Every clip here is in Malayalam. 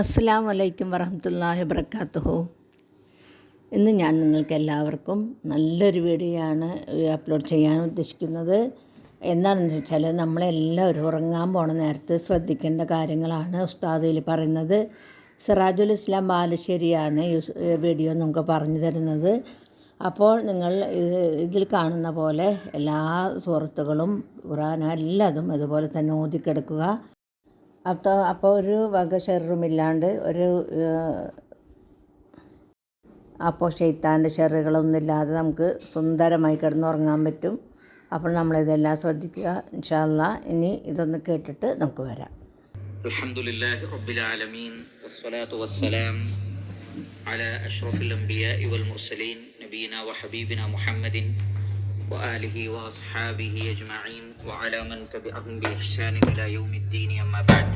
അസ്സാം വലൈക്കും വറഹമത്തല്ലാഹി വർക്കാത്തുഹു ഇന്ന് ഞാൻ നിങ്ങൾക്ക് എല്ലാവർക്കും നല്ലൊരു വീഡിയോ ആണ് അപ്ലോഡ് ചെയ്യാൻ ഉദ്ദേശിക്കുന്നത്. എന്താണെന്ന് വെച്ചാൽ നമ്മളെല്ലാവരും ഉറങ്ങാൻ പോണ നേരത്ത് ശ്രദ്ധിക്കേണ്ട കാര്യങ്ങളാണ് ഉസ്താദിൽ പറയുന്നത്. സിറാജുൽ ഇസ്ലാം ബാലുശ്ശേരിയാണ് വീഡിയോ നമുക്ക് പറഞ്ഞു തരുന്നത്. അപ്പോൾ നിങ്ങൾ ഇതിൽ കാണുന്ന പോലെ എല്ലാ സുഹൃത്തുക്കളും ഖുറാനും എല്ലാതും അതുപോലെ തന്നെ ഓതിക്കെടുക്കുക. അപ്പോൾ അപ്പോൾ ഒരു വക ഷെറുമില്ലാണ്ട് ഒരു അപ്പോൾ ഷെയ്ത്താന്റെ ഷെറുകളൊന്നുമില്ലാതെ നമുക്ക് സുന്ദരമായി കിടന്നുറങ്ങാൻ പറ്റും. അപ്പോൾ നമ്മളിതെല്ലാം ശ്രദ്ധിക്കുക. ഇൻഷാല്ല ഇനി ഇതൊന്ന് കേട്ടിട്ട് നമുക്ക് വരാം. അൽഹംദുലില്ലാഹി റബ്ബിൽ ആലമീൻ. വസ്സലാത്തു വസ്സലാം അല അഷ്റഫിൽ അംബിയാ വൽ മുർസലീൻ. നബീന വഹബീബിന മുഹമ്മദിൻ وآله وأصحابه أجمعين وعلى من تبعهم بإحسان إلى يوم الدين أما بعد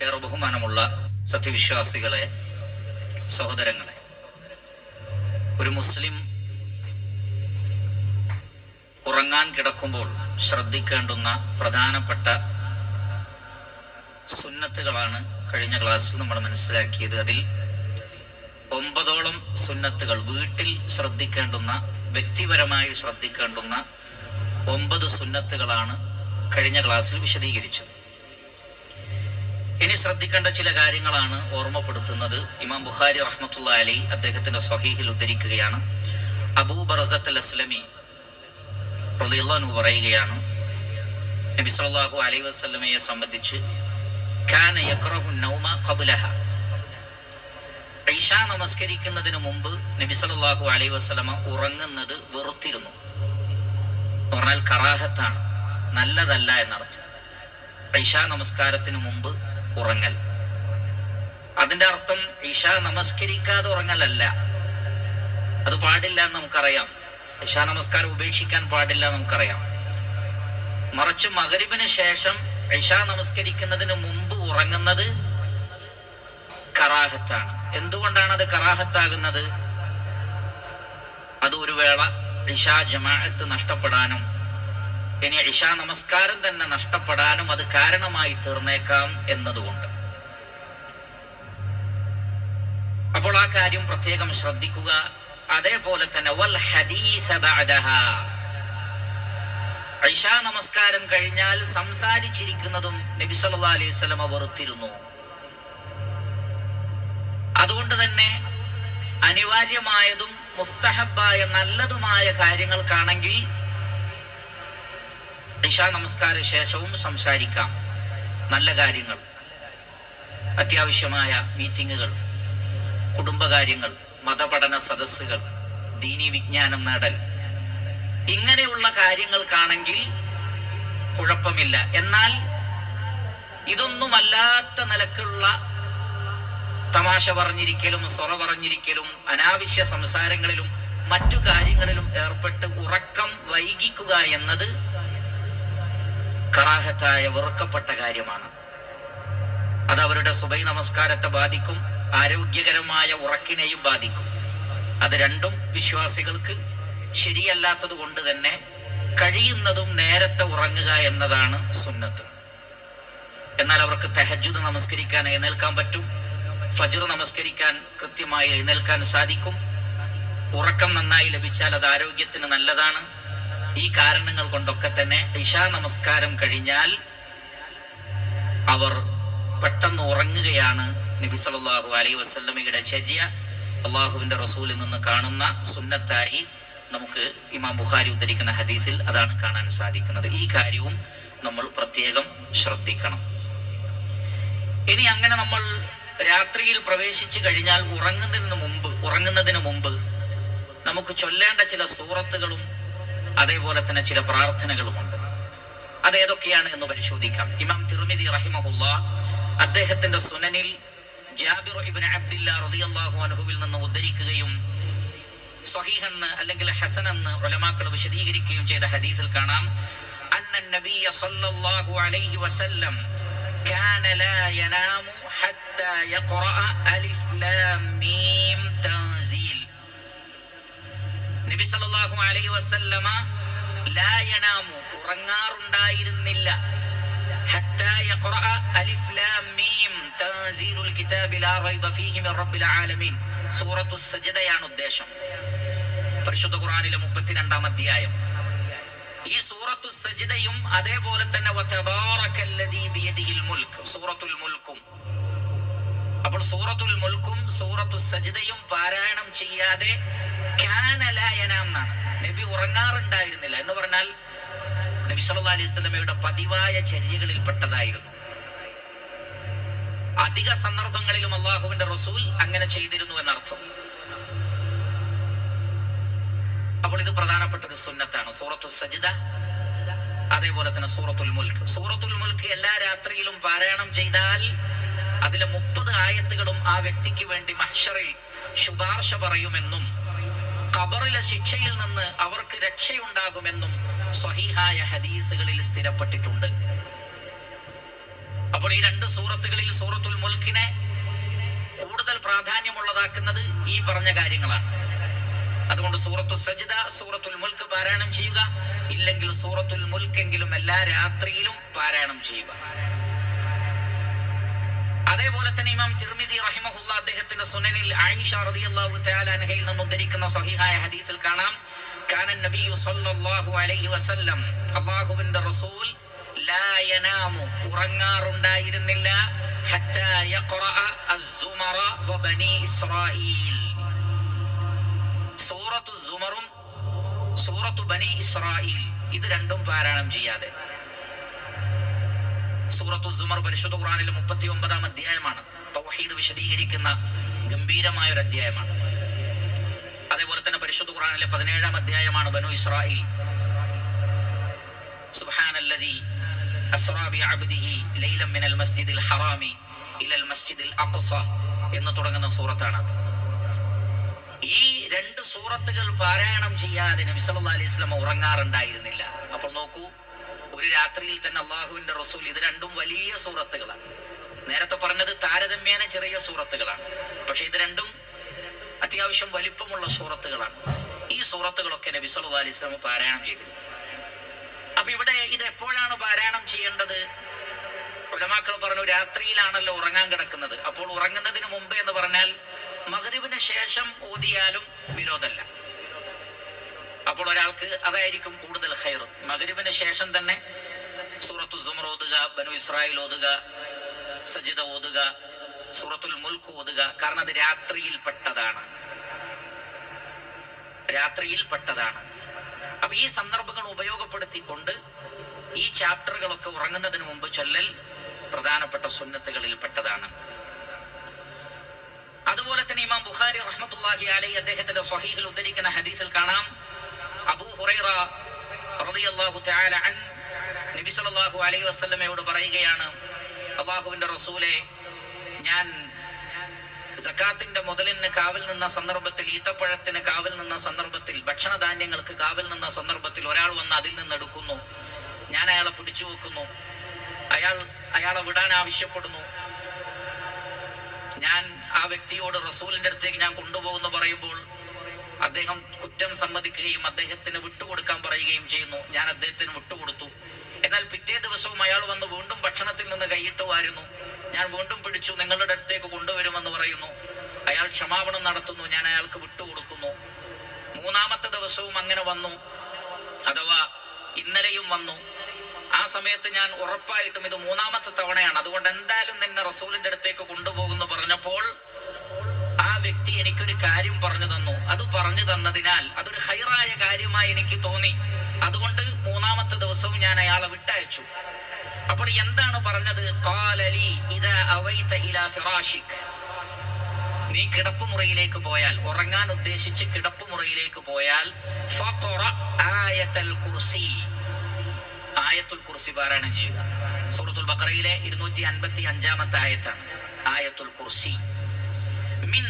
ഏറെ ബഹുമാനമുള്ള സത്യവിശ്വാസികളെ സഹോദരങ്ങളെ ഒരു മുസ്ലിം ഉറങ്ങാൻ കിടക്കുമ്പോൾ ശ്രദ്ധിക്കേണ്ടുന്ന പ്രധാനപ്പെട്ട സുന്നത്തുകളാണ് കഴിഞ്ഞ ക്ലാസ്സിൽ നമ്മൾ മനസ്സിലാക്കിയത് അതിൽ ഒമ്പതോളം സുന്നത്തുകൾ വീട്ടിൽ ശ്രദ്ധിക്കേണ്ടുന്ന വ്യക്തിപരമായി ശ്രദ്ധിക്കേണ്ടുന്ന ഒമ്പത് സുന്നത്തുകളാണ് കഴിഞ്ഞ ക്ലാസ്സിൽ വിശദീകരിച്ചത്. ഇനി ശ്രദ്ധിക്കേണ്ട ചില കാര്യങ്ങളാണ് ഓർമ്മപ്പെടുത്തുന്നത്. ഇമാം ബുഖാരി റഹ്മത്തുള്ള അലി അദ്ദേഹത്തിന്റെ സ്വഹീഹിൽ ഉദ്ധരിക്കുകയാണ്. അബൂ ബർസത്ത് അസ്ലമി റളിയല്ലാഹു പറയുകയാണ് നബി സല്ലല്ലാഹു അലൈഹി വസല്ലമയെ സംബന്ധിച്ച് കാന യക്റഹു നൗമ ഖബ്ലഹ. ഇഷ നമസ്കരിക്കുന്നതിന് മുമ്പ് നബിസലാഹു അലൈ അലൈഹി വസല്ലമ ഉറങ്ങുന്നത് വെറുത്തിരുന്നു. പറഞ്ഞാൽ കറാഹത്താണ്. നല്ലതല്ല എന്നർത്ഥം. ഇഷ നമസ്കാരത്തിന് മുമ്പ് ഉറങ്ങൽ. അതിന്റെ അർത്ഥം ഇഷ നമസ്കരിക്കാതെ ഉറങ്ങലല്ല. അത് പാടില്ല എന്ന് നമുക്കറിയാം. ഇഷ നമസ്കാരം ഉപേക്ഷിക്കാൻ പാടില്ല എന്ന് നമുക്കറിയാം. മറിച്ച് മകരിബിന് ശേഷം ഇഷ നമസ്കരിക്കുന്നതിന് മുമ്പ് ഉറങ്ങുന്നത് കറാഹത്താണ്. എന്തുകൊണ്ടാണ് അത് കറാഹത്താകുന്നത്? അത് ഒരു വേള ഇഷാ ജമാഅത്ത് നഷ്ടപ്പെടാനും ഇനി ഇഷാ നമസ്കാരം തന്നെ നഷ്ടപ്പെടാനും അത് കാരണമായി തീർന്നേക്കാം എന്നതുകൊണ്ട്. അപ്പോൾ ആ കാര്യം പ്രത്യേകം ശ്രദ്ധിക്കുക. അതേപോലെ തന്നെ വൽ ഹദീസ ബഅദഹാ. ഐഷ നമസ്കാരം കഴിഞ്ഞാൽ സംസാരിച്ചിരിക്കുന്നതും നബി സല്ലല്ലാഹു അലൈഹി വസല്ലമ വെറുത്തിരുന്നു. തന്നെ അനിവാര്യമായതും മുസ്തഹബായ നല്ലതുമായ കാര്യങ്ങൾക്കാണെങ്കിൽ ഇഷാ നമസ്കാര ശേഷവും സംസാരിക്കാം. നല്ല കാര്യങ്ങൾ അത്യാവശ്യമായ മീറ്റിങ്ങുകൾ കുടുംബകാര്യങ്ങൾ മതപഠന സദസ്സുകൾ ദീനി വിജ്ഞാനം നേടൽ. ഇങ്ങനെയുള്ള കാര്യങ്ങൾക്കാണെങ്കിൽ കുഴപ്പമില്ല. എന്നാൽ ഇതൊന്നുമല്ലാത്ത നിലക്കുള്ള തമാശ പറഞ്ഞിരിക്കലും സൊറ പറഞ്ഞിരിക്കലും അനാവശ്യ സംസാരങ്ങളിലും മറ്റു കാര്യങ്ങളിലും ഏർപ്പെട്ട് ഉറക്കം വൈകിക്കുക എന്നത് കറാഹത്തായ വെറുക്കപ്പെട്ട കാര്യമാണ്. അത് അവരുടെ സുബൈ നമസ്കാരത്തെ ബാധിക്കും ആരോഗ്യകരമായ ഉറക്കിനെയും ബാധിക്കും. അത് രണ്ടും വിശ്വാസികൾക്ക് ശരിയല്ലാത്തത് കൊണ്ട് തന്നെ കഴിയുന്നതും നേരത്തെ ഉറങ്ങുക എന്നതാണ് സുന്നത്ത്. എന്നാൽ അവർക്ക് തെഹജുദ് നമസ്കരിക്കാൻ എഴുന്നേൽക്കാൻ പറ്റും ഫജർ നമസ്കരിക്കാൻ കൃത്യമായി എഴുന്നേൽക്കാൻ സാധിക്കും. ഉറക്കം നന്നായി ലഭിച്ചാൽ അത് ആരോഗ്യത്തിന് നല്ലതാണ്. ഈ കാരണങ്ങൾ കൊണ്ടൊക്കെ തന്നെ ഇഷാ നമസ്കാരം കഴിഞ്ഞാൽ അവർ പെട്ടെന്ന് ഉറങ്ങുകയാണ് നബി സല്ലല്ലാഹു അലൈ വസ്ലമിയുടെ ചര്യ. അള്ളാഹുവിന്റെ റസൂലിൽ നിന്ന് കാണുന്ന സുന്നത്തായി നമുക്ക് ഇമാം ബുഖാരി ഉദ്ധരിക്കുന്ന ഹദീസിൽ അതാണ് കാണാൻ സാധിക്കുന്നത്. ഈ കാര്യവും നമ്മൾ പ്രത്യേകം ശ്രദ്ധിക്കണം. ഇനി അങ്ങനെ നമ്മൾ രാത്രിയിൽ പ്രവേശിച്ചു കഴിഞ്ഞാൽ ഉറങ്ങുന്നതിന് മുമ്പ് ഉറങ്ങുന്നതിന് മുമ്പ് നമുക്ക് ചൊല്ലേണ്ട ചില സൂറത്തുകളും അതേപോലെ തന്നെ ചില പ്രാർത്ഥനകളുമുണ്ട്. അത് ഏതൊക്കെയാണ് എന്ന് പരിശോധിക്കാം. ഇമാം തിരുമിതി റഹിമഹുല്ല അദ്ദേഹത്തിന്റെ സുനനിൽ ജാബിർ ഇബ്നു അബ്ദില്ല റളിയല്ലാഹു അൻഹുവിൽ നിന്ന് ഉദ്ധരിക്കുകയും സഹീഹെന്ന് അല്ലെങ്കിൽ ഹസൻ എന്ന് ഉലമാക്കൾ വിശദീകരിക്കുകയും ചെയ്ത ഹദീസിൽ കാണാം. അന്ന നബിയ സല്ലല്ലാഹു അലൈഹി വസല്ലം كان لا ينام حتى يقرأ ألف لام ميم تنزيل നബി സല്ലല്ലാഹു അലൈഹി വസല്ലമ ലാ യനാമു ഉറങ്ങാറുണ്ടായിരുന്നില്ല ഹത്താ യഖറഅ അലിഫ് ലാം മീം തൻസീലുൽ കിതാബി ലാ റൈബ ഫീഹി മിർ റബ്ബിൽ ആലമീൻ സൂറത്തു സജ്ദയാണ് ഉദ്ദേശം പരിശുദ്ധ ഖുർആനിലെ മുപ്പത്തിരണ്ടാം അധ്യായം ഈ സൂറത്തു സജിതയും അതേപോലെ തന്നെ സൂറത്തുൽ മുൽക്കും. അപ്പോൾ സൂറത്തുൽ മുൽക്കും സൂറത്തു സജിതയും പാരായണം ചെയ്യാതെ എന്നാണ്. നബി ഉറങ്ങാറുണ്ടായിരുന്നില്ല. എന്ന് പറഞ്ഞാൽ നബി സല്ലാ അലൈഹി സ്വലമയുടെ പതിവായ ചര്യകളിൽ പെട്ടതായിരുന്നു. അധിക സന്ദർഭങ്ങളിലും അള്ളാഹുവിന്റെ റസൂൽ അങ്ങനെ ചെയ്തിരുന്നു എന്നർത്ഥം. അപ്പോൾ ഇത് പ്രധാനപ്പെട്ട ഒരു സുന്നത്താണ്. സൂറത്തു സജിദ അതേപോലെ തന്നെ സൂറത്തുൽ മുൽക്ക്. സൂറത്തുൽ മുൽക്ക് എല്ലാ രാത്രിയിലും പാരായണം ചെയ്താൽ അതിലെ മുപ്പത് ആയത്തുകളും ആ വ്യക്തിക്ക് വേണ്ടി മഹ്ഷറിൽ ശുപാർശ പറയുമെന്നും ഖബറിലെ ശിക്ഷയിൽ നിന്ന് അവർക്ക് രക്ഷയുണ്ടാകുമെന്നും സ്വഹീഹായ ഹദീസുകളിൽ സ്ഥിരപ്പെട്ടിട്ടുണ്ട്. അപ്പോൾ ഈ രണ്ട് സൂറത്തുകളിൽ സൂറത്തുൽ മുൽക്കിനെ കൂടുതൽ പ്രാധാന്യമുള്ളതാക്കുന്നത് ഈ പറഞ്ഞ കാര്യങ്ങളാണ്. അതുകൊണ്ട് സൂറത്തു സജിദ സൂറത്തുൽ മുൽക്ക് പാരായണം ചെയ്യുക. ഇല്ലെങ്കിൽ സൂറത്തുൽ മുൽക്കെങ്കിലും എല്ലാ രാത്രിയിലും പാരായണം ചെയ്യുക. അതേപോലെ തന്നെ ഇമാം തിർമിദി റഹിമഹുല്ല അദ്ദേഹത്തിന്റെ സുനനിൽ ആയിഷ റളിയല്ലാഹു തആല അൻഹയിൽ നിന്ന് ഉദ്ധരിക്കുന്ന സഹിഹായ ഹദീസിൽ കാണാം. കാന നബിയു സല്ലല്ലാഹു അലൈഹി വസല്ലം. അല്ലാഹുവിന്റെ റസൂൽ ലാ യനാമു ഉറങ്ങാറുണ്ടായിരുന്നില്ല. ഹത്താ യഖറഅ അസ്സുമറ വബനി ഇസ്രായീൽ സൂറത്തു സുമറും സൂറത്തു ബനി ഇസ്രായീൽ. ഇത് രണ്ടും പാരായണം ചെയ്യാതെ. സൂറത്തു സുമർ പരിശുദ്ധ ഖുർആനിലെ മുപ്പത്തി ഒമ്പതാം അധ്യായമാണ്. തൗഹീദ് വിശദീകരിക്കുന്ന ഗംഭീരമായ ഒരു അധ്യായമാണ്. അതേപോലെ തന്നെ പരിശുദ്ധ ഖുറാനിലെ പതിനേഴാം അധ്യായമാണ് ബനു ഇസ്രായിൽ. സുബ്ഹാനല്ലദി അസ്റാ ബിഅബ്ദിഹി ലൈലം മിനൽ മസ്ജിദിൽ ഹറാമി ഇലൽ മസ്ജിദിൽ അഖ്സ എന്ന് തുടങ്ങുന്ന സൂറത്താണ് ഈ രണ്ട് സൂറത്തുകൾ പാരായണം ചെയ്യാതെ നബി സല്ലല്ലാഹു അലൈഹി വസല്ലം ഉറങ്ങാറുണ്ടായിരുന്നില്ല. അപ്പോൾ നോക്കൂ ഒരു രാത്രിയിൽ തന്നെ അള്ളാഹുവിന്റെ റസൂൽ ഇത് രണ്ടും വലിയ സൂറത്തുകളാണ്. നേരത്തെ പറഞ്ഞത് താരതമ്യേന ചെറിയ സൂറത്തുകളാണ്. പക്ഷെ ഇത് രണ്ടും അത്യാവശ്യം വലിപ്പമുള്ള സൂറത്തുകളാണ്. ഈ സൂറത്തുകളൊക്കെ നബി സല്ലല്ലാഹു അലൈഹി വസല്ലം പാരായണം ചെയ്തിരുന്നു. അപ്പൊ ഇവിടെ ഇത് എപ്പോഴാണ് പാരായണം ചെയ്യേണ്ടത്? ഉലമാക്കൾ പറഞ്ഞു രാത്രിയിലാണല്ലോ ഉറങ്ങാൻ കിടക്കുന്നത്. അപ്പോൾ ഉറങ്ങുന്നതിന് മുമ്പ് എന്ന് പറഞ്ഞാൽ മഗ്രിബിന് ശേഷം ഊതിയാലും വിനോദല്ല അപ്പോൾ ഒരാൾക്ക് അതായിരിക്കും കൂടുതൽ ഹൈർ മകരുവിന് ശേഷം തന്നെ സൂറത്തു സുമർ ഓതുക ബനു ഇസ്രായേൽ ഓതുക സജിത ഓതുക സൂറത്തുൽ മുൽക്ക് ഓതുക. കാരണം അത് രാത്രിയിൽ പെട്ടതാണ്. രാത്രിയിൽ പെട്ടതാണ്. അപ്പൊ ഈ സന്ദർഭങ്ങൾ ഉപയോഗപ്പെടുത്തിക്കൊണ്ട് ഈ ചാപ്റ്ററുകളൊക്കെ ഉറങ്ങുന്നതിന് മുമ്പ് ചൊല്ലൽ പ്രധാനപ്പെട്ട സുന്നത്തുകളിൽ പെട്ടതാണ്. അതുപോലെ തന്നെ ഇമാം ബുഖാരി റഹ്മത്തുള്ളാഹി അലൈഹി അദ്ദേഹത്തിന്റെ സ്വഹീഹിൽ ഉദ്ധരിക്കുന്ന ഹദീസിൽ കാണാം. അബൂ ഹുറൈറ റളിയല്ലാഹു തആല അൻ നബി സല്ലല്ലാഹു അലൈഹി വസല്ലമയോട് പറയുകയാണ് അള്ളാഹുവിന്റെ റസൂലെ ഞാൻ സക്കാത്തിന്റെ മുതലിന് കാവൽ നിന്ന സന്ദർഭത്തിൽ ഈത്തപ്പഴത്തിന് കാവൽ നിന്ന സന്ദർഭത്തിൽ ഭക്ഷണധാന്യങ്ങൾക്ക് കാവൽ നിന്ന സന്ദർഭത്തിൽ ഒരാൾ വന്ന് അതിൽ നിന്ന് എടുക്കുന്നു. ഞാൻ അയാളെ പിടിച്ചു വെക്കുന്നു. അയാൾ അയാളെ വിടാൻ ആവശ്യപ്പെടുന്നു. ഞാൻ ആ വ്യക്തിയോട് റസൂലിന്റെ അടുത്തേക്ക് ഞാൻ കൊണ്ടുപോകുന്നു പറയുമ്പോൾ അദ്ദേഹം കുറ്റം സമ്മതിക്കുകയും അദ്ദേഹത്തിന് വിട്ടുകൊടുക്കാൻ പറയുകയും ചെയ്യുന്നു. ഞാൻ അദ്ദേഹത്തിന് വിട്ടുകൊടുത്തു. എന്നാൽ പിറ്റേ ദിവസവും അയാൾ വന്ന് വീണ്ടും ഭക്ഷണത്തിൽ നിന്ന് കൈയിട്ട് വാരുന്നു. ഞാൻ വീണ്ടും പിടിച്ചു നിങ്ങളുടെ അടുത്തേക്ക് കൊണ്ടുവരുമെന്ന് പറയുന്നു. അയാൾ ക്ഷമാപണം നടത്തുന്നു. ഞാൻ അയാൾക്ക് വിട്ടുകൊടുക്കുന്നു. മൂന്നാമത്തെ ദിവസവും അങ്ങനെ വന്നു. അഥവാ ഇന്നലെയും വന്നു. സമയത്ത് ഞാൻ ഉറപ്പായിട്ടും ഇത് മൂന്നാമത്തെ തവണയാണ്. അതുകൊണ്ട് എന്തായാലും നിന്നെ റസൂലിന്റെ അടുത്തേക്ക് കൊണ്ടുപോകുന്നു പറഞ്ഞപ്പോൾ ആ വ്യക്തി എനിക്കൊരു കാര്യം പറഞ്ഞു തന്നു. അത് പറഞ്ഞു തന്നതിനാൽ അതൊരു ഹൈറായ കാര്യമായി എനിക്ക് തോന്നി. അതുകൊണ്ട് മൂന്നാമത്തെ ദിവസവും ഞാൻ അയാളെ വിട്ടയച്ചു. അപ്പോൾ എന്താണ് പറഞ്ഞത്? അവൈത ഇലാ നീ കിടപ്പുമുറിയിലേക്ക് പോയാൽ ഉറങ്ങാൻ ഉദ്ദേശിച്ച് കിടപ്പ് മുറിയിലേക്ക് പോയാൽ ഫഖറ ആയത്തൽ കുർസി. ആയത്തുൽ കുർസി പാരായണം ചെയ്യുക. സൂറത്തുൽ ബഖറയിലെ ഇരുന്നൂറ്റി അൻപത്തി അഞ്ചാമത്തെ ആയത്താണ്. ആയത്തുൽ കുർസി. മിൻ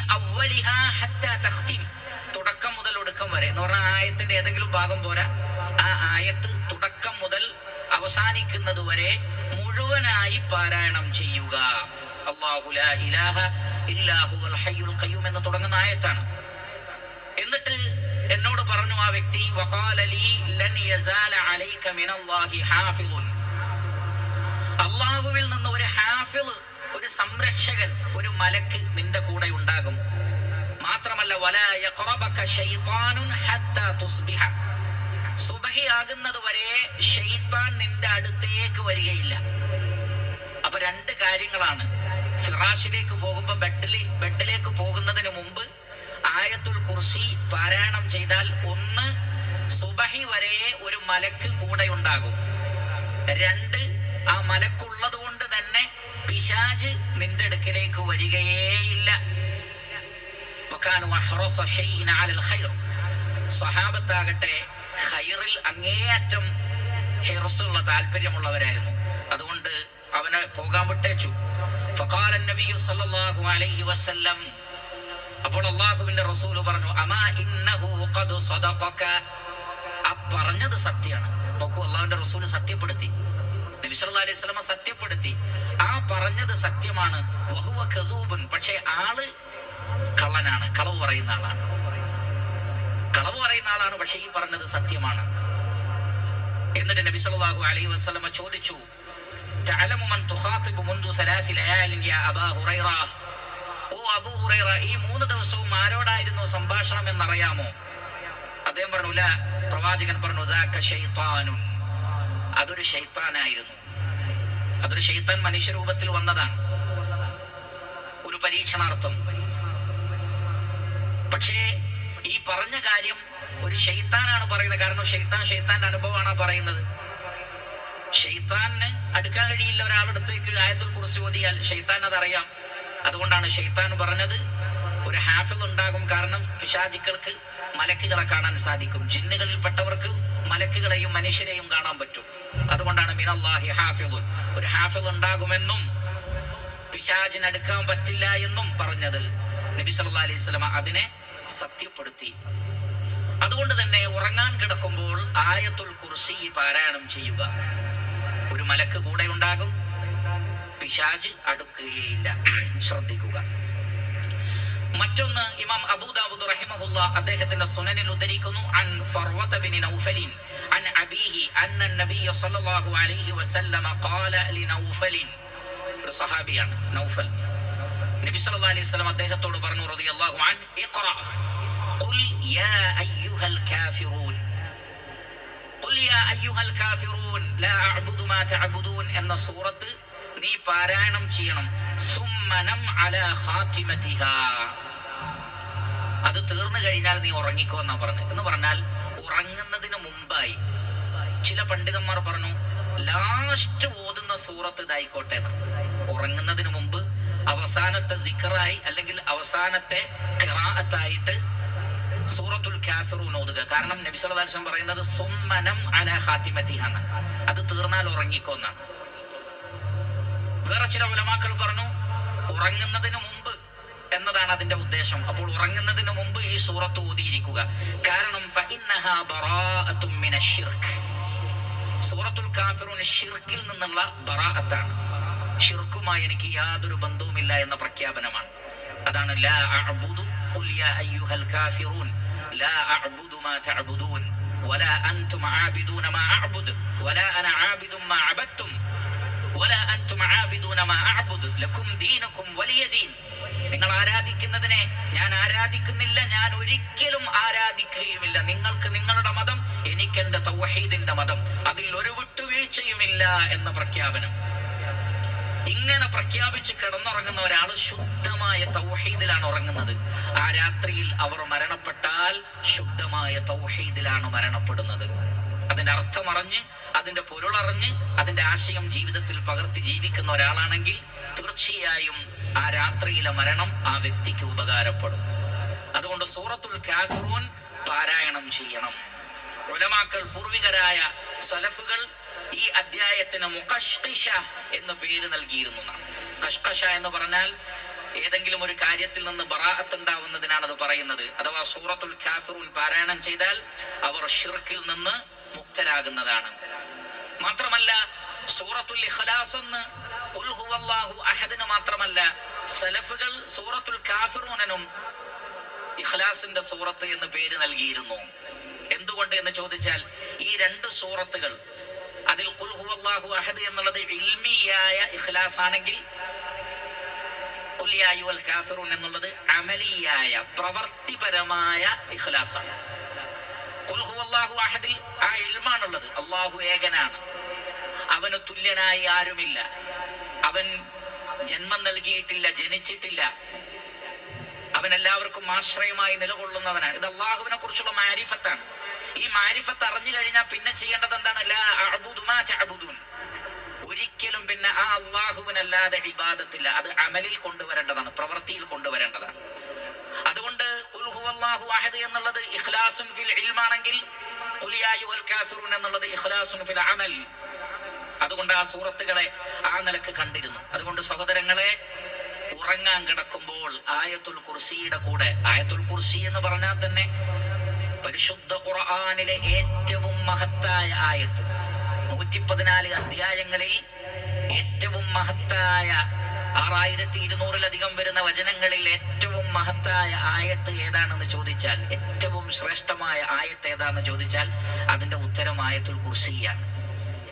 തുടക്കം മുതൽ ഒടുക്കം വരെ. എന്ന് പറഞ്ഞാൽ ആയത്തിന്റെ ഏതെങ്കിലും ഭാഗം പോരാ. ആ ആയത്ത് തുടക്കം മുതൽ അവസാനിക്കുന്നത് വരെ മുഴുവനായി പാരായണം ചെയ്യുക. അല്ലാഹു ലാ ഇലാഹ ഇല്ലാ ഹുവൽ ഹയ്യുൽ ഖയ്യൂം എന്ന് തുടങ്ങുന്ന ആയത്താണ്. എന്നിട്ട് എന്നോട് പറഞ്ഞു ആ വ്യക്തി അള്ളാഹുവിൽ നിന്ന് ഒരു ഹാഫിൽ ഒരു സംരക്ഷകൻ ഒരു മലക്ക് നിന്റെ കൂടെ ഉണ്ടാകും. മാത്രമല്ല സുബഹിയാകുന്നത് വരെ ഷെയ്ത്താൻ നിന്റെ അടുത്തേക്ക് വരികയില്ല. അപ്പൊ രണ്ട് കാര്യങ്ങളാണ്. ഫിറാഷിലേക്ക് പോകുമ്പോ ബെഡിൽ ബെഡിലേക്ക് പോകുന്നതിന് മുമ്പ് ആയത്തുൽ കുർസി പാരായണം ചെയ്താൽ ഒന്ന് സുബഹി വരെ ഒരു മലക്ക് കൂടെ ഉണ്ടാകും രണ്ട് ആ മലക്കുള്ളത് കൊണ്ട് തന്നെ പിശാജ് നിന്റെ അടുക്കിലേക്ക് വരികയേയില്ല. സ്വഹാബത്താകട്ടെ ഖൈറിൽ അങ്ങേയറ്റം ഹിറസുള്ള താല്പര്യമുള്ളവരായിരുന്നു. അതുകൊണ്ട് അവനെ പോകാൻ വിട്ടേച്ചു. ഫഖാല നബിയു സല്ലല്ലാഹു അലൈഹി വസല്ലം അപ്പോൾ അള്ളാഹുവിന്റെ റസൂൽ പറഞ്ഞു അമാ ഇന്നഹു ഖദ് ആ പറഞ്ഞത് സത്യമാണ്. നോക്കൂ അള്ളാഹുവിന്റെ റസൂൽ സത്യപ്പെടുത്തി. നബി സല്ലല്ലാഹു അലൈഹി വസല്ലം സത്യപ്പെടുത്തി. ആ പറഞ്ഞത് സത്യമാണ്. വഹുവ കദൂബൻ. പക്ഷേ ആൾ കള്ളനാണ് കളവ് പറയുന്ന ആളാണ്. കളവ് പറയുന്ന ആളാണ് പക്ഷേ ഈ പറഞ്ഞത് സത്യമാണ്. എന്നിട്ട് നബി സല്ലല്ലാഹു അലൈഹി വസല്ലം ചോദിച്ചു തഅലമു മൻ തുഖാതിബു മുൻദു സലാസി ലയാലിൻ യാ അബാ ഹുറൈറ? ഓ അബു ഹുറൈറ ഈ മൂന്ന് ദിവസവും ആരോടായിരുന്നു സംഭാഷണം എന്നറിയാമോ? അദ്ദേഹം പറഞ്ഞു "ലാ." പ്രവാചകൻ പറഞ്ഞു "ദാക ശൈത്താനുൻ." അതൊരു ശൈത്താനായിരുന്നു. അതൊരു ശൈത്താൻ മനുഷ്യരൂപത്തിൽ വന്നതാണ്. ഒരു പരീക്ഷണാർത്ഥം. പക്ഷേ ഈ പറഞ്ഞ കാര്യം ഒരു ഷെയ്ത്താനാണ് പറയുന്നത്. കാരണം ഷെയ്ത്താൻ ഷെയ്ത്താന്റെ അനുഭവമാണ് പറയുന്നത്. ഷെയ്ത്താന് അടുക്കാൻ കഴിയില്ല ഒരാളെടുത്തേക്ക് ആയത്തിൽ കുറിച്ച് ഓതിയാൽ ഷെയ്ത്താൻ അതറിയാം. അതുകൊണ്ടാണ് ഷെയ്ത്താൻ പറഞ്ഞത്. ഒരു ഹാഫിൽ ഉണ്ടാകും കാരണം പിശാചിക്കൾക്ക് മലക്കുകളെ കാണാൻ സാധിക്കും. ജിന്നുകളിൽ പെട്ടവർക്ക് മലക്കുകളെയും മനുഷ്യരെയും കാണാൻ പറ്റും. അതുകൊണ്ടാണ് മിനല്ലാഹി ഹാഫിളുൻ. ഒരു ഹാഫിൽ ഉണ്ടാകുമെന്നും പിശാചിനടുക്കാൻ പറ്റില്ല എന്നും പറഞ്ഞത്. നബി സല്ലല്ലാഹു അലൈഹി വസല്ലമ അതിനെ സത്യപ്പെടുത്തി. അതുകൊണ്ട് തന്നെ ഉറങ്ങാൻ കിടക്കുമ്പോൾ ആയത്തുൽ കുർസി പാരായണം ചെയ്യുക. ഒരു മലക്ക് കൂടെ ഉണ്ടാകും പിശാജ് അടുക്കുകയില്ല. ശ്രദ്ധിക്കുക. മറ്റൊന്ന് ഇമാം അബൂദാവൂദ് റഹിമഹുല്ല അദ്ദേഹത്തിന്റെ സുനനിൽ ഉദ്ധരിക്കുന്നു. അൻ ഫർവത ബിൻ നൗഫലിൻ അൻ അബീഹി അന്ന നബിയ സല്ലല്ലാഹു അലൈഹി വസല്ലമ ഖാല ലി നൗഫലിൻ. ഒരു സഹാബിയാണ് നൗഫൽ. നബി സല്ലല്ലാഹു അലൈഹി വസല്ലം അദ്ദേഹത്തോട് പറഞ്ഞു റളിയല്ലാഹു അൻ ഇഖ്റ ഖുൽ യാ അയ്യുഹൽ കാഫിറൂൻ. ഖുൽ യാ അയ്യുഹൽ കാഫിറൂൻ ലാ അഅ്ബുദു മാ തഅബുദൂൻ എന്ന സൂറത്ത് നീ പാരായണം ചെയ്യണം. സുമ്മനം അല ഹാത്തിമതിഹ അത് തീർന്നു കഴിഞ്ഞാൽ നീ ഉറങ്ങിക്കോ എന്നാ പറഞ്ഞു. എന്ന് പറഞ്ഞാൽ ഉറങ്ങുന്നതിന് മുമ്പായി. ചില പണ്ഡിതന്മാർ പറഞ്ഞു ലാസ്റ്റ് ഓതുന്ന സൂറത്ത് ഇതായിക്കോട്ടെ ഉറങ്ങുന്നതിന് മുമ്പ് അവസാനത്തെ ദിക്കറായി അല്ലെങ്കിൽ അവസാനത്തെ കിറാഅത്തായിട്ട് സൂറത്തുൽ കാഫിറൂൻ ഓതുക. കാരണം നബി സല്ലല്ലാഹു അലൈഹി പറയുന്നത് സുമ്മനം അല ഹാത്തിമതിഹ എന്നാണ്. അത് തീർന്നാൽ ഉറങ്ങിക്കോ എന്നാണ്. വേറെ ചില ഉലമാക്കൾ പറഞ്ഞു ഉറങ്ങുന്നതിന് മുമ്പ് എന്നതാണ് അതിന്റെ ഉദ്ദേശം. അപ്പോൾ ഉറങ്ങുന്നതിന് മുമ്പ് ഈ സൂറത്ത് ഊതിയിരിക്കുക കാരണം. സൂറത്തുൽ ഷിർക്കിൽ നിന്നുള്ള ബറാഅത്താണ്. ഷിർക്കുമായി എനിക്ക് യാതൊരു ബന്ധവുമില്ല എന്ന പ്രഖ്യാപനമാണ്. അതാണ് ലാ അഅ്ബുദു ഖുൽ കാഫിറൂൻ. ലാ അഅ്ബുദു മാ വലാ അൻതും വലാ അന നിങ്ങൾ ആരാധിക്കുന്നതിനെ ഞാൻ ആരാധിക്കുന്നില്ല ഞാൻ ഒരിക്കലും ആരാധിക്കുകയുമില്ല. നിങ്ങൾക്ക് നിങ്ങളുടെ മതം എനിക്ക് എന്റെ തൗഹീദിന്റെ മതം. അതിൽ ഒരു വിട്ടുവീഴ്ചയുമില്ല എന്ന പ്രഖ്യാപനം. ഇങ്ങനെ പ്രഖ്യാപിച്ച് കിടന്നുറങ്ങുന്ന ഒരാൾ ശുദ്ധമായ തൗഹീദിലാണ് ഉറങ്ങുന്നത്. ആ രാത്രിയിൽ അവർ മരണപ്പെട്ടാൽ ശുദ്ധമായ തൗഹീദിലാണ് മരണപ്പെടുന്നത്. അതിന്റെ അർത്ഥം അറിഞ്ഞ് അതിന്റെ പൊരുളറിഞ്ഞ് അതിന്റെ ആശയം ജീവിതത്തിൽ പകർത്തി ജീവിക്കുന്ന ഒരാളാണെങ്കിൽ തീർച്ചയായും ആ രാത്രിയിലെ മരണം ആ വ്യക്തിക്ക് ഉപകാരപ്പെടും. അതുകൊണ്ട് സൂറത്തുൽ കാഫിറൂൻ പാരായണം ചെയ്യണം. ഉലമാക്കൾ പൂർവികരായ സലഫുകൾ ഈ അധ്യായത്തിന് മുഖഷ്കിഷ എന്ന് പേര് നൽകിയിരുന്നു. കഷ്കഷ എന്ന് പറഞ്ഞാൽ ഏതെങ്കിലും ഒരു കാര്യത്തിൽ നിന്ന് ബറാഅത്ത് ഉണ്ടാവുന്നതിനാണ് അത് പറയുന്നത്. അഥവാ സൂറത്തുൽ കാഫിറൂൻ പാരായണം ചെയ്താൽ അവർ ഷിർക്കിൽ നിന്ന് മുക്തരാകുന്നതാണ് മാത്രമല്ല സൂറത്തുൽ ഇഖ്ലാസ് എന്ന് ഖുൽ ഹുവല്ലാഹു അഹദിന് മാത്രമല്ല സലഫുകൾ സൂറത്തുൽ കാഫിറൂനനും ഇഖ്ലാസിന്റെ സൂറത്ത് എന്ന് പേര് നൽകിയിരുന്നു. എന്തുകൊണ്ട് എന്ന് ചോദിച്ചാൽ ഈ രണ്ട് സൂറത്തുകൾ അതിൽ ഖുൽ ഹുവല്ലാഹു അഹദ് എന്നുള്ളത് ഇൽമിയായ ഇഖ്ലാസ് ആണെങ്കിൽ കുലിയായുവൽ കാഫിറൂൻ എന്നുള്ളത് അമലിയായ പ്രവർത്തിപരമായ ഇഖ്ലാസാണ്. ഖുൽ ഹുവല്ലാഹു അഹദിൽ ഇൽമാണുള്ളത്. അള്ളാഹു ഏകനാണ്. അവന് തുല്യനായി ആരുമില്ല. അവൻ ജന്മം നൽകിയിട്ടില്ല ജനിച്ചിട്ടില്ല. അവൻ എല്ലാവർക്കും ആശ്രയമായി നിലകൊള്ളുന്നവനാണ്. ഇത് അള്ളാഹുവിനെ കുറിച്ചുള്ള മാരിഫത്താണ്. ഈ മാരിഫത്ത് അറിഞ്ഞു കഴിഞ്ഞാൽ പിന്നെ ചെയ്യേണ്ടത് എന്താണ്. ഒരിക്കലും പിന്നെ ആ അള്ളാഹുവിനല്ലാതെ ഇബാദത്തില്ല. അത് അമലിൽ കൊണ്ടുവരേണ്ടതാണ് പ്രവൃത്തിയിൽ കൊണ്ടുവരേണ്ടതാണ്. അതുകൊണ്ട് ഉൽഹു എന്നുള്ളത് ഇഖ്ലാസും ഫിൽ ഇൽമാണെങ്കിൽ എന്നുള്ളത് ഫിൽ അതുകൊണ്ട് ആ സൂറത്തുകളെ ആ നിലയ്ക്ക് കണ്ടിരുന്നു. അതുകൊണ്ട് സഹോദരങ്ങളെ ഉറങ്ങാൻ കിടക്കുമ്പോൾ ആയത്തുൽ കുർസിയുടെ കൂടെ ആയത്തുൽ കുർസി എന്ന് പറഞ്ഞാൽ തന്നെ പരിശുദ്ധ ഖുർആാനിലെ ഏറ്റവും മഹത്തായ ആയത്ത്. നൂറ്റി പതിനാല് അധ്യായങ്ങളിൽ ഏറ്റവും മഹത്തായ ആറായിരത്തി ഇരുന്നൂറിലധികം വരുന്ന വചനങ്ങളിൽ ഏറ്റവും മഹത്തായ ആയത്ത് ഏതാണെന്ന് ചോദിച്ചാൽ ഏറ്റവും ശ്രേഷ്ഠമായ ആയത്ത് ഏതാണെന്ന് ചോദിച്ചാൽ അതിന്റെ ഉത്തരം ആയത്തുൽ കുർസിയാണ്.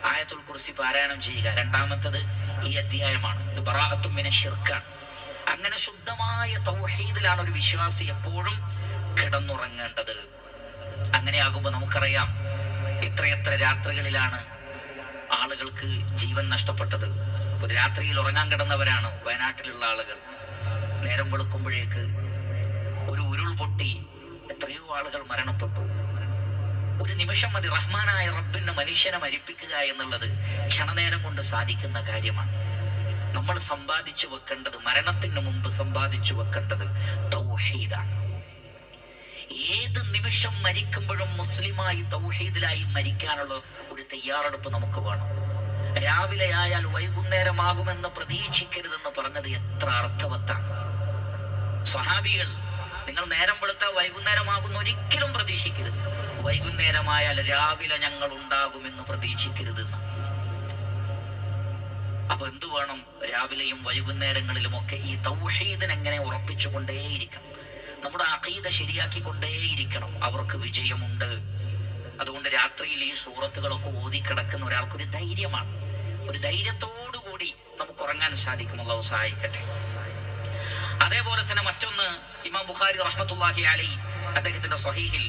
ആയത്തുൽ കുർസി പാരായണം ചെയ്യുക. രണ്ടാമത്തത് ഈ അധ്യായമാണ്. ഇത് ബറാഅത്തും ഷിർക്കാണ് അങ്ങനെ ശുദ്ധമായ തൗഹീദിലാണ് ഒരു വിശ്വാസി എപ്പോഴും കിടന്നുറങ്ങേണ്ടത്. അങ്ങനെയാകുമ്പോൾ നമുക്കറിയാം എത്രയെത്ര രാത്രികളിലാണ് ആളുകൾക്ക് ജീവൻ നഷ്ടപ്പെട്ടത്. ഒരു രാത്രിയിൽ ഉറങ്ങാൻ കിടന്നവരാണ് വയനാട്ടിലുള്ള ആളുകൾ. നേരം വെളുക്കുമ്പോഴേക്ക് ഒരു ഉരുൾപൊട്ടി എത്രയോ ആളുകൾ മരണപ്പെട്ടു. ഒരു നിമിഷം മതി റഹ്മാനായ റബ്ബിന് മനുഷ്യനെ മരിപ്പിക്കുക എന്നുള്ളത് ക്ഷണനേരം കൊണ്ട് സാധിക്കുന്ന കാര്യമാണ്. നമ്മൾ സമ്പാദിച്ചു വെക്കേണ്ടത് മരണത്തിന് മുമ്പ് സമ്പാദിച്ചു വെക്കേണ്ടത് തൗഹീദാണ്. ഏത് നിമിഷം മരിക്കുമ്പോഴും മുസ്ലിമായി തൗഹീദിലായി മരിക്കാനുള്ള ഒരു തയ്യാറെടുപ്പ് നമുക്ക് വേണം. രാവിലെ ആയാൽ വൈകുന്നേരമാകുമെന്ന് പ്രതീക്ഷിക്കരുതെന്ന് പറഞ്ഞത് എത്ര അർത്ഥവത്താണ്. സ്വഹാബികൾ നിങ്ങൾ നേരം വെളുത്ത വൈകുന്നേരമാകുന്ന ഒരിക്കലും പ്രതീക്ഷിക്കരുത്. വൈകുന്നേരമായാൽ രാവിലെ ഞങ്ങൾ ഉണ്ടാകുമെന്ന് പ്രതീക്ഷിക്കരുതെന്ന്. അപ്പൊ എന്തു വേണം രാവിലെയും വൈകുന്നേരങ്ങളിലുമൊക്കെ ഈ തൗഹീദിനെ എങ്ങനെ ഉറപ്പിച്ചുകൊണ്ടേയിരിക്കണം? നമ്മുടെ അഖീദ ശരിയാക്കിക്കൊണ്ടേയിരിക്കണം. അവർക്ക് വിജയമുണ്ട്. അതുകൊണ്ട് രാത്രിയിൽ ഈ സൂറത്തുകളൊക്കെ ഓതിക്കിടക്കുന്ന ഒരാൾക്കൊരു ധൈര്യമാണ്. ഒരു ധൈര്യത്തോടു കൂടി നമുക്ക് ഉറങ്ങാൻ സാധിക്കും. അള്ളാഹു സഹായിക്കട്ടെ. അതേപോലെ തന്നെ മറ്റൊന്ന് ഇമാം ബുഖാരി റഹ്മത്തുള്ളാഹി അലി അദ്ദേഹത്തിന്റെ സ്വഹീഹിൽ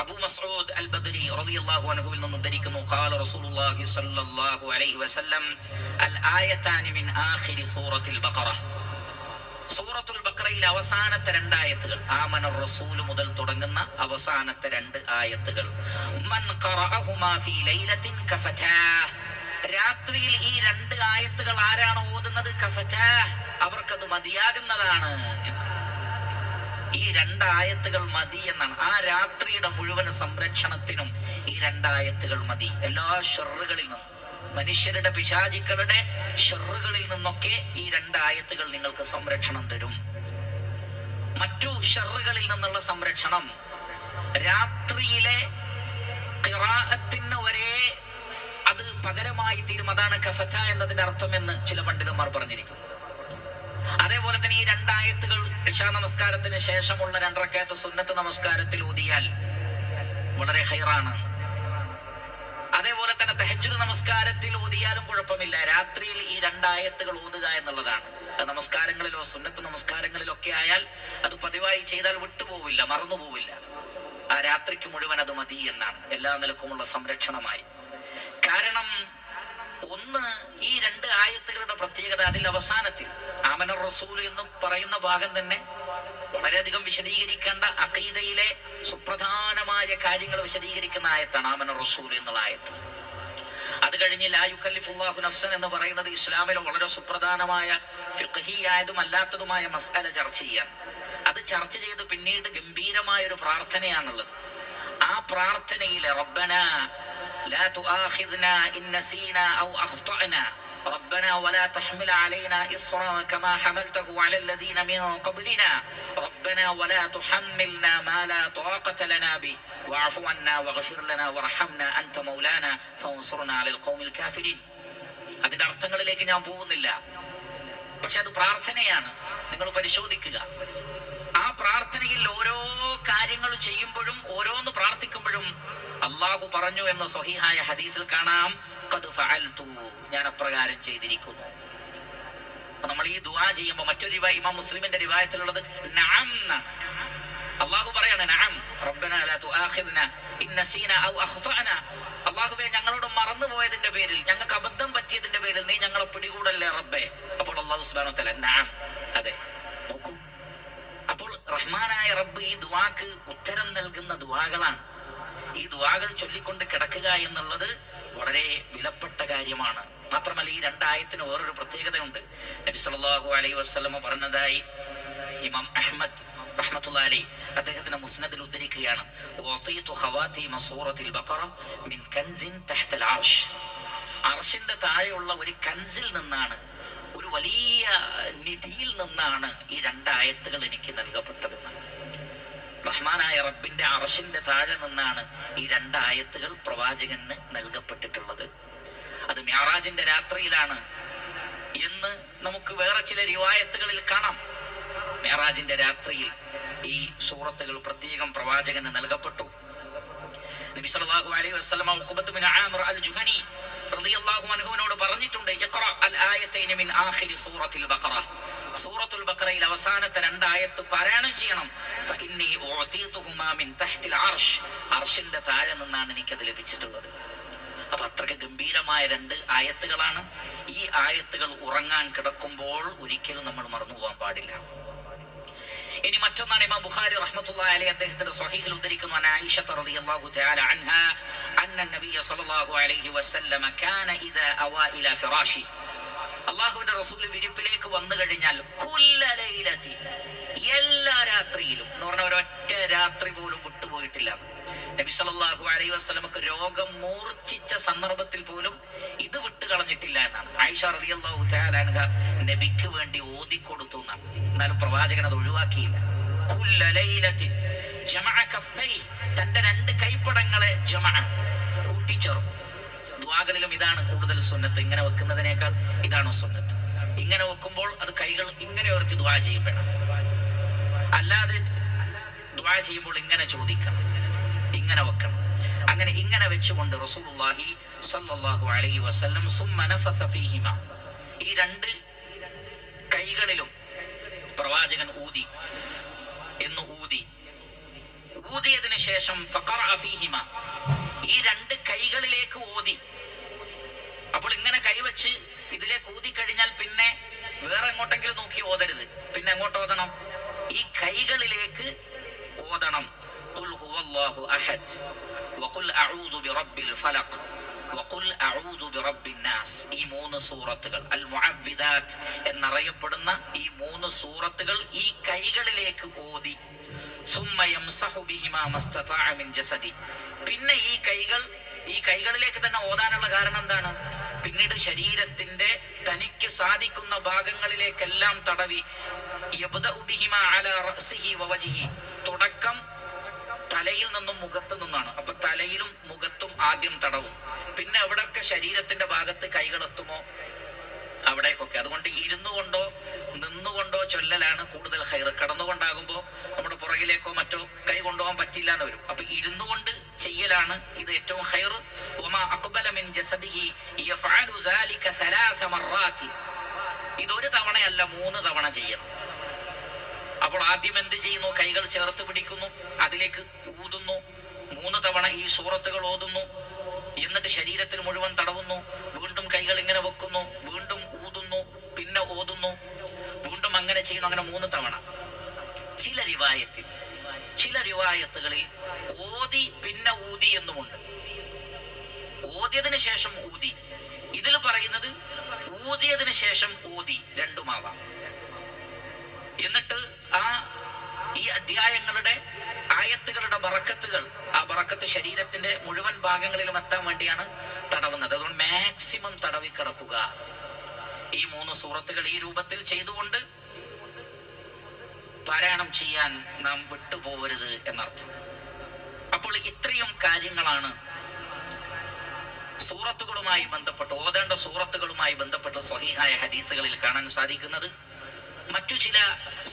അബൂ മസ്ഊദ് അൽ ബദരി റളിയല്ലാഹു അൻഹുവിൽ നിന്ന് ഉദ്ധരിക്കുന്നു. ഖാല റസൂലുള്ളാഹി സ്വല്ലല്ലാഹു അലൈഹി വസല്ലം അൽ ആയതാനി മിൻ ആഖിരി സൂറത്തിൽ ബഖറ. സൂറത്തുൽ ബക്രയിൽ അവസാനത്തെ രണ്ട് ആയത്തുകൾ. ആമന റസൂൽ മുതൽ തുടങ്ങുന്ന അവസാനത്തെ രണ്ട് ആയത്തുകൾ. മൻ ഫീ ലൈലത്തിൻ രാത്രിയിൽ ഈ രണ്ട് ആയത്തുകൾ ആരാണ് ഓതുന്നത്? അവർക്കത് മതിയാകുന്നതാണ് ഈ രണ്ടായത്തുകൾ മതി എന്നാണ്. ആ രാത്രിയുടെ മുഴുവൻ സംരക്ഷണത്തിനും ഈ രണ്ടായത്തുകൾ മതി. എല്ലാ ഷെറുകളിൽ നിന്നും. മനുഷ്യരുടെ പിശാചിക്കളുടെ ഷെറുകളിൽ നിന്നൊക്കെ ഈ രണ്ടായത്തുകൾ നിങ്ങൾക്ക് സംരക്ഷണം തരും. മറ്റു ഷെറുകളിൽ നിന്നുള്ള സംരക്ഷണം രാത്രിയിലെ ഖിറാഅത്തിന് വരെ അത് പകരമായി തീരും. അതാണ് കഫറ്റ എന്നതിന്റെ അർത്ഥം എന്ന് ചില പണ്ഡിതന്മാർ പറഞ്ഞിരിക്കുന്നു. അതേപോലെ തന്നെ ഈ രണ്ടായത്തുകൾ ഇഷാ നമസ്കാരത്തിന് ശേഷമുള്ള രണ്ടരക്കയത്ത് സുന്നത്ത് നമസ്കാരത്തിൽ ഊതിയാൽ വളരെ ഹൈറാണ്. തെഹജുദ് നമസ്കാരത്തിൽ ഓതിയാലും കുഴപ്പമില്ല. രാത്രിയിൽ ഈ രണ്ടായത്തുകൾ ഓതുക എന്നുള്ളതാണ്. നമസ്കാരങ്ങളിലോ സുന്നത്ത് നമസ്കാരങ്ങളിലോ ഒക്കെ ആയാൽ അത് പതിവായി ചെയ്താൽ വിട്ടുപോവില്ല മറന്നുപോവില്ല. ആ രാത്രിക്ക് മുഴുവൻ അത് മതി എന്നാണ്. എല്ലാ നിലക്കുമുള്ള സംരക്ഷണമായി. കാരണം ഒന്ന് ഈ രണ്ട് ആയത്തുകളുടെ പ്രത്യേകത അതിൽ അവസാനത്തിൽ. ആമന റസൂൽ എന്ന് പറയുന്ന ഭാഗം തന്നെ വളരെയധികം വിശദീകരിക്കേണ്ട അഖീദയിലെ സുപ്രധാനമായ കാര്യങ്ങൾ വിശദീകരിക്കുന്ന ആയത്താണ് ആമന റസൂൽ എന്നുള്ള ആയത്ത്. അത് കഴിഞ്ഞ് ലാ യുക്കല്ലിഫുല്ലാഹു നഫ്സൻ എന്ന് പറയുന്നത് ഇസ്ലാമിലെ വളരെ സുപ്രധാനമായ ഫിഖഹിയായതും അല്ലാത്തതുമായ മസാല ചർച്ച ചെയ്യാൻ. അത് ചർച്ച ചെയ്ത് പിന്നീട് ഗംഭീരമായ ഒരു പ്രാർത്ഥനയാണുള്ളത്. ആ പ്രാർത്ഥനയിലെ റബ്ബന ലാ തുആഖിദ്നാ ഇൻ നസീനാ ഔ അഖ്തഅനാ ربنا ولا تحمل علينا إصرا كما حملته على الذين من قبلنا ربنا ولا تحملنا ما لا طاقة لنا به واعف عنا واغفر لنا وارحمنا أنت مولانا فانصرنا على القوم الكافرين അതിന്റെ അർത്ഥങ്ങളിലേക്ക് ഞാൻ പോകുന്നില്ല പക്ഷെ അത് പ്രാർത്ഥനയാണ് നിങ്ങൾ പരിശോധിക്കുക ആ പ്രാർത്ഥനയിൽ ഓരോ കാര്യങ്ങൾ ചെയ്യുമ്പോഴും ഓരോന്ന് പ്രാർത്ഥിക്കുമ്പോഴും അള്ളാഹു പറഞ്ഞു എന്ന സ്വഹിഹായ ഹദീസിൽ കാണാം ഞാൻ അപ്രകാരം ചെയ്തിരിക്കുന്നു. നമ്മൾ ഈ ദുആ ചെയ്യുമ്പോൾ മറ്റൊരു റിവായ ഇമാം മുസ്ലിമിന്റെ രൂപായത്തിലുള്ളത് അള്ളാഹു പറയാണ് റബ്ബന ലാ ഇൻ ഔ ഞങ്ങളോട് മറന്നുപോയതിന്റെ പേരിൽ ഞങ്ങൾക്ക് അബദ്ധം പറ്റിയതിന്റെ പേരിൽ നീ ഞങ്ങളെ പിടികൂടല്ലേ റബ്ബേ? അപ്പോൾ അള്ളാഹു സുബ്ഹാനഹു തആല നാം അതെ നോക്കൂ. അപ്പോൾ റഹ്മാനായ റബ്ബ് ഈ ദുആക്ക് ഉത്തരം നൽകുന്ന ദുആകളാണ്. ഈ ദുവാകൾ ചൊല്ലിക്കൊണ്ട് കിടക്കുക എന്നുള്ളത് വളരെ വിലപ്പെട്ട കാര്യമാണ്. മാത്രമല്ല ഈ രണ്ടായത്തിന് വേറൊരു പ്രത്യേകതയുണ്ട്. നബി സല്ലല്ലാഹു അലൈഹി വസല്ലമ പറഞ്ഞതായി ഇമാം അഹ്മദ് റഹ്മത്തുള്ളാഹി അദ്ദേഹത്തിന്റെ മുസ്നദിൽ ഉദ്ധരിക്കുകയാണ്. മിൻ കൻസിൻ തഹ്തൽ അർഷ് അർഷിന്റെ താഴെയുള്ള ഒരു കൻസിൽ നിന്നാണ് ഒരു വലിയ നിധിയിൽ നിന്നാണ് ഈ രണ്ടായത്തുകൾ എനിക്ക് നൽകപ്പെട്ടതെന്ന് റഹ്മാനായ റബ്ബിന്റെ അറഷിന്റെ താഴെ നിന്നാണ് ഈ രണ്ടായത്തുകൾ പ്രവാചകന് നൽകപ്പെട്ടിട്ടുള്ളത്. അത് മ്യാറാജിന്റെ രാത്രിയിലാണ്. എന്ന് നമുക്ക് വേറെ ചില റിവായത്തുകളിൽ കാണാം. മ്യാറാജിന്റെ രാത്രിയിൽ ഈ സൂറത്തുകൾ പ്രത്യേകം പ്രവാചകന് നൽകപ്പെട്ടു. നബി സല്ലല്ലാഹു അലൈഹി ബിൻ ആമിർ അൽ റളിയല്ലാഹു പറഞ്ഞിട്ടുണ്ട് അൽ മിൻ സൂറത്തിൽ ബഖറ. സൂറത്തുൽ ബഖറയിൽ അവസാനത്തെ രണ്ടായത്ത് പാരായണം ചെയ്യണം. അർശിന്റെ താഴെ നിന്നാണ് എനിക്കത് ലഭിച്ചിട്ടുള്ളത്. അപ്പൊ അത്രയ്ക്ക് ഗംഭീരമായ രണ്ട് ആയത്തുകളാണ്. ഈ ആയത്തുകൾ ഉറങ്ങാൻ കിടക്കുമ്പോൾ ഒരിക്കലും നമ്മൾ മറന്നു പോകാൻ പാടില്ല. ഇനി മറ്റൊന്നാണ് ഇമാം ബുഖാരി റഹ്മത്തുള്ളാഹി അലൈഹി അദ്ദേഹത്തിന്റെ സ്വഹീഹിൽ ഉദ്ധരിക്കുന്നു. അൻ ആയിഷ റളിയല്ലാഹു തആല അൻഹാ അന്ന നബിയ സ്വല്ലല്ലാഹു അലൈഹി വസല്ലമ കാന ഇദാ അവ ഇലാ ഫിറാഷി. അള്ളാഹുവിന്റെ റസൂൽ വിരിപ്പിലേക്ക് വന്നു കഴിഞ്ഞാൽ കുല്ല ലൈലത്തി എല്ലാ രാത്രിയിലും എന്ന് പറഞ്ഞ ഒരൊറ്റ രാത്രി പോലും വിട്ടുപോയിട്ടില്ല. നബി സല്ലല്ലാഹു അലൈഹി വസല്ലമക്ക് രോഗം മൂർച്ഛിച്ച സന്ദർഭത്തിൽ പോലും ഇത് വിട്ടു കളഞ്ഞിട്ടില്ല എന്നാണ്. ആയിഷ റളിയല്ലാഹു തആല നബിക്ക് വേണ്ടി ഓതി കൊടുത്തു എന്നാണ്. എന്നാലും പ്രവാചകൻ അത് ഒഴിവാക്കിയില്ല. കുല്ല ജമഅ കഫൈ തന്റെ രണ്ട് കൈപ്പടങ്ങളെ ജമഅ കൂട്ടിച്ചേർക്കും ഇതാണ് കൂടുതൽ സുന്നത്ത്. ഇങ്ങനെ വെക്കുന്നതിനേക്കാൾ ഇതാണ് സുന്നത്ത്. ഇങ്ങനെ വെക്കുമ്പോൾ അത് കൈകൾ ഇങ്ങനെ ഉയർത്തി ദുആ ചെയ്യപ്പെടണം അല്ലാതെ ദുആ ചെയ്യുമ്പോൾ ഇങ്ങനെ ചോദിക്കണം ഇങ്ങനെ വെക്കണം. അങ്ങനെ ഇങ്ങനെ വെച്ചുകൊണ്ട് റസൂലുള്ളാഹി സ്വല്ലല്ലാഹു അലൈഹി വസല്ലം സുമ്മ നഫസ ഫീഹിമ. ഈ രണ്ട് കൈകളിലും പ്രവാചകൻ ഊതി എന്ന് ഊതി. ഊതിയതിനു ശേഷം ഫീഹിമ. ഈ രണ്ട് കൈകളിലേക്ക് ഓതി. അപ്പോൾ ഇങ്ങനെ കൈവച്ച് ഇതിലേക്ക് ഊതി കഴിഞ്ഞാൽ പിന്നെ വേറെ എങ്ങോട്ടെങ്കിലും നോക്കി ഓതരുത്. പിന്നെ എങ്ങോട്ട് ഓതണം? ഈ കൈകളിലേക്ക് ഓതണം قل هو الله أحد وقل أعوذ برب الفلق وقل أعوذ برب الناس ഈ മൂന്ന് സൂറത്തുകൾ അൽ മുഅവ്വിദാത്ത് എന്നറിയപ്പെടുന്ന ഈ മൂന്ന് സൂറത്തുകൾ ഈ കൈകളിലേക്ക് ഓതി ثم يمسح بهما ما استطاع من جسدي പിന്നെ ഈ കൈകൾ ഈ കൈകളിലേക്ക് തന്നെ ഓതാനുള്ള കാരണം എന്താണ് പിന്നീട് ശരീരത്തിന്റെ തനിക്ക് സാധിക്കുന്ന ഭാഗങ്ങളിലേക്കെല്ലാം തടവി. തുടക്കം തലയിൽ നിന്നും മുഖത്തു നിന്നാണ്. അപ്പൊ തലയിലും മുഖത്തും ആദ്യം തടവും. പിന്നെ എവിടൊക്കെ ശരീരത്തിന്റെ ഭാഗത്ത് കൈകൾ എത്തുമോ അവിടേക്കൊക്കെ. അതുകൊണ്ട് ഇരുന്നു കൊണ്ടോ നിന്നുകൊണ്ടോ ചൊല്ലലാണ് കൂടുതൽ ഹൈർ കടന്നുകൊണ്ടാകുമ്പോൾ നമ്മുടെ പുറകിലേക്കോ മറ്റോ കൈ കൊണ്ടുപോകാൻ പറ്റില്ല എന്ന് വരും. അപ്പൊ ഇരുന്നു കൊണ്ട് ചെയ്യലാണ് ഇത് ഏറ്റവും ഹൈർ ഇതൊരു തവണയല്ല മൂന്ന് തവണ ചെയ്യണം. അപ്പോൾ ആദ്യം എന്ത് ചെയ്യുന്നു? കൈകൾ ചേർത്ത് പിടിക്കുന്നു അതിലേക്ക് ഊതുന്നു. മൂന്ന് തവണ ഈ സൂറത്തുകൾ ഓതുന്നു. എന്നിട്ട് ശരീരത്തിൽ മുഴുവൻ തടവുന്നു. വീണ്ടും കൈകൾ ഇങ്ങനെ വെക്കുന്നു. വീണ്ടും ചെയ്യുന്നു അങ്ങനെ മൂന്ന് തവണ. ചില റിവായത്തിൽ ചില റിവായത്തുകളിൽ ഓതി പിന്നെ ഊതി എന്നുമുണ്ട്. ഓതിയതിനു ശേഷം ഊതി. ഇതിൽ പറയുന്നത് ഊതിയതിനു ശേഷം ഊതി രണ്ടുമാവാം. എന്നിട്ട് ആ ഈ അധ്യായങ്ങളുടെ ആയത്തുകളുടെ ബറക്കത്തുകൾ ആ ബറക്കത്ത് ശരീരത്തിന്റെ മുഴുവൻ ഭാഗങ്ങളിലും എത്താൻ വേണ്ടിയാണ് തടവുന്നത്. അതുകൊണ്ട് മാക്സിമം തടവിക്കിടക്കുക. ഈ മൂന്ന് സൂറത്തുകൾ ഈ രൂപത്തിൽ ചെയ്തുകൊണ്ട് പാരായണം ചെയ്യാൻ നാം വിട്ടുപോകരുത് എന്നർത്ഥം. അപ്പോൾ ഇത്രയും കാര്യങ്ങളാണ് സൂറത്തുകളുമായി ബന്ധപ്പെട്ട് ഓതേണ്ട സൂറത്തുകളുമായി ബന്ധപ്പെട്ട് സ്വഹീഹായ ഹദീസുകളിൽ കാണാൻ സാധിക്കുന്നത്. മറ്റു ചില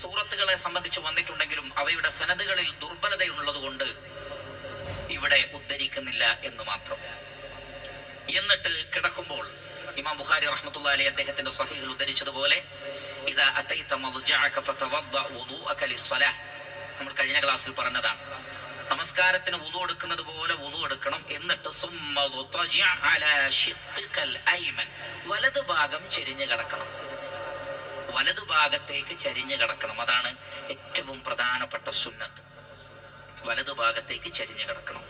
സൂറത്തുകളെ സംബന്ധിച്ച് വന്നിട്ടുണ്ടെങ്കിലും അവയുടെ സനതുകളിൽ ദുർബലതയുള്ളത് കൊണ്ട് ഇവിടെ ഉദ്ധരിക്കുന്നില്ല എന്ന് മാത്രം. എന്നിട്ട് കിടക്കുമ്പോൾ ഇമാം ബുഖാരി റഹ്മത്തുള്ള അലി അദ്ദേഹത്തിന്റെ സ്വഹീഹിൽ ഉദ്ധരിച്ചതുപോലെ നമ്മൾ കഴിഞ്ഞ ക്ലാസ്സിൽ പറഞ്ഞതാണ്. നമസ്കാരത്തിന് വുദു എടുക്കുന്നത് പോലെ വുദു എടുക്കണം. എന്നിട്ട് വലതു ഭാഗം ചെരിഞ്ഞു കിടക്കണം. വലതു ഭാഗത്തേക്ക് ചരിഞ്ഞു കിടക്കണം. അതാണ് ഏറ്റവും പ്രധാനപ്പെട്ട സുന്നത്ത്. വലതു ഭാഗത്തേക്ക് ചരിഞ്ഞു കിടക്കണം.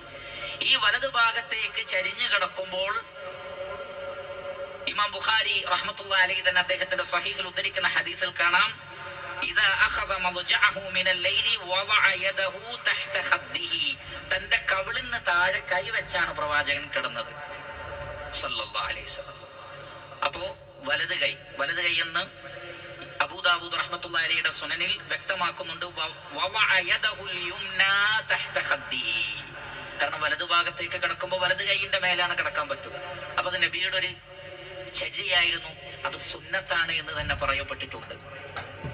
ഈ വലതു ഭാഗത്തേക്ക് ചരിഞ്ഞു കിടക്കുമ്പോൾ ഇമാം ബുഖാരി റഹ്മത്തുള്ള അലി തന്നെ അദ്ദേഹത്തിന്റെ സ്വഹീഹിൽ ഉദ്ധരിക്കുന്ന ഹദീസിൽ കാണാം. തന്റെ കവിളിന് താഴെ കൈവച്ചാണ് പ്രവാചകൻ കിടന്നത്. അലൈഹി അപ്പോ വലത് കൈ വലത് കൈ എന്ന് അബൂദാബൂദ് റഹ്മത്തുള്ള അലിയുടെ സുനനിൽ വ്യക്തമാക്കുന്നുണ്ട് കാരണം വലതു ഭാഗത്തേക്ക് കിടക്കുമ്പോൾ വലത് കൈയിന്റെ മേലാണ് കിടക്കാൻ പറ്റുക. അപ്പൊ അത് നബിയുടെ ഒരു ചര്യയായിരുന്നു അത് സുന്നത്താണ് എന്ന് തന്നെ പറയപ്പെട്ടിട്ടുണ്ട്.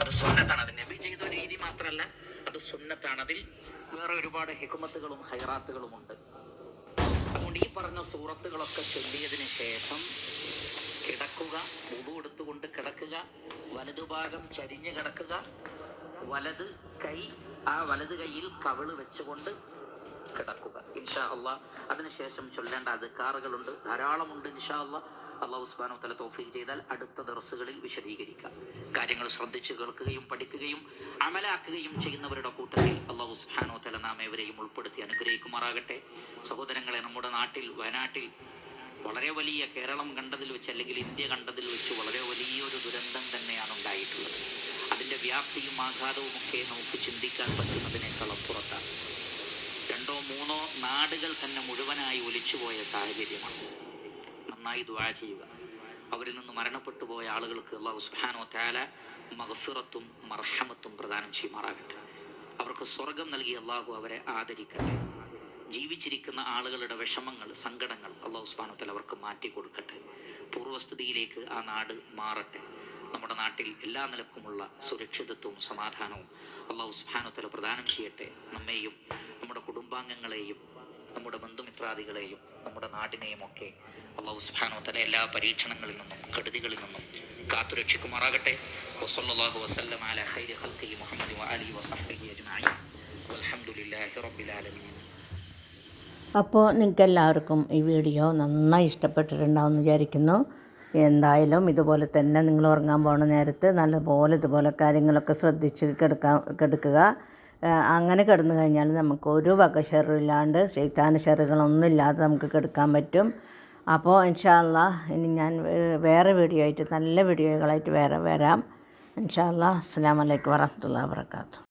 അത് സുന്നത്താണ്. അത് നബി ചെയ്ത രീതി മാത്രമല്ല അത് സുന്നത്താണ്. അതിൽ വേറെ ഒരുപാട് ഹിക്കുമത്തുകളും ഹൈറാത്തുകളും ഉണ്ട്. അതുകൊണ്ട് ഈ പറഞ്ഞ സൂറത്തുകളൊക്കെ ചൊല്ലിയതിന് ശേഷം കിടക്കുക ഉതു എടുത്തുകൊണ്ട് കിടക്കുക വലതുഭാഗം ചരിഞ്ഞ് കിടക്കുക വലത് കൈ ആ വലത് കൈയിൽ കവിൾ വെച്ചുകൊണ്ട് കിടക്കുക. ഇൻഷാ അള്ളാ. അതിനുശേഷം ചൊല്ലേണ്ട അധികാറുകളുണ്ട്. ധാരാളമുണ്ട് ഇൻഷാ അള്ളാ. അള്ളാഹു സുബാനോ തല തോഫീക്ക് ചെയ്താൽ അടുത്ത ദർസുകളിൽ വിശദീകരിക്കാം. കാര്യങ്ങൾ ശ്രദ്ധിച്ച് കേൾക്കുകയും പഠിക്കുകയും അമലാക്കുകയും ചെയ്യുന്നവരുടെ കൂട്ടത്തിൽ അള്ളാഹു സുബാനോ തല നാം ഏവരെയും ഉൾപ്പെടുത്തി അനുഗ്രഹിക്കുമാറാകട്ടെ. സഹോദരങ്ങളെ നമ്മുടെ നാട്ടിൽ വയനാട്ടിൽ വളരെ വലിയ കേരളം കണ്ടതിൽ വെച്ച് അല്ലെങ്കിൽ ഇന്ത്യ കണ്ടതിൽ വെച്ച് വളരെ വലിയൊരു ദുരന്തം തന്നെയാണ് ഉണ്ടായിട്ടുള്ളത്. അതിന്റെ വ്യാപ്തിയും ആഘാതവും ഒക്കെ നമുക്ക് ചിന്തിക്കാൻ പറ്റുന്നതിനേക്കാൾ അപ്പുറത്താണ്. രണ്ടോ മൂന്നോ നാടുകൾ തന്നെ മുഴുവനായി ഒലിച്ചുപോയ സാഹചര്യമാണ്. നന്നായി ദുആ ചെയ്യുക. അവരിൽ നിന്ന് മരണപ്പെട്ടു പോയ ആളുകൾക്ക് അള്ളാഹു സുഹാനോ താല തആല മഗ്ഫിറത്തും മർഹമത്തും പ്രദാനം ചെയ്യുമാറാകട്ടെ. അവർക്ക് സ്വർഗം നൽകി അള്ളാഹു അവരെ ആദരിക്കട്ടെ. ജീവിച്ചിരിക്കുന്ന ആളുകളുടെ വിഷമങ്ങൾ സങ്കടങ്ങൾ അള്ളാഹു സുബാനോ താല അവർക്ക് മാറ്റി കൊടുക്കട്ടെ. പൂർവസ്ഥിതിയിലേക്ക് ആ നാട് മാറട്ടെ. നമ്മുടെ നാട്ടിൽ എല്ലാ നിലക്കുമുള്ള സുരക്ഷിതത്വവും സമാധാനവും അള്ളാഹു സുബ്ഹാനഹു താല പ്രദാനം ചെയ്യട്ടെ. നമ്മെയും നമ്മുടെ കുടുംബാംഗങ്ങളെയും നമ്മുടെ ബന്ധുമിത്രാദികളെയും നമ്മുടെ നാടിനെയും ഒക്കെ അള്ളാഹു തആല എല്ലാ പരീക്ഷണങ്ങളിൽ നിന്നും കെടുതികളിൽ നിന്നും കാത്തുരക്ഷിക്കുമാറാകട്ടെ ഖൽഖി അൽഹംദുലില്ലാഹി റബ്ബിൽ ആലമീൻ. അപ്പോൾ നിങ്ങൾക്ക് എല്ലാവർക്കും ഈ വീഡിയോ നന്നായി ഇഷ്ടപ്പെട്ടിട്ടുണ്ടാവും വിചാരിക്കുന്നു. എന്തായാലും ഇതുപോലെ തന്നെ നിങ്ങൾ ഉറങ്ങാൻ പോകുന്ന നേരത്ത് നല്ലപോലെ ഇതുപോലെ കാര്യങ്ങളൊക്കെ ശ്രദ്ധിച്ച് കിടക്കാൻ കിടക്കുക. അങ്ങനെ കിടന്നു കഴിഞ്ഞാൽ നമുക്ക് ഒരു വക ഷെറില്ലാണ്ട് ശൈത്താന ഷെറുകളൊന്നും ഇല്ലാതെ നമുക്ക് കിടക്കാൻ പറ്റും. അപ്പോൾ ഇൻഷാല്ല ഇനി ഞാൻ വേറെ വീഡിയോ ആയിട്ട് നല്ല വീഡിയോകളായിട്ട് വേറെ വരാം. ഇൻഷാല്ല അസ്സാം വലൈക്കും വരഹമുല്ല വാബർക്കാത്തു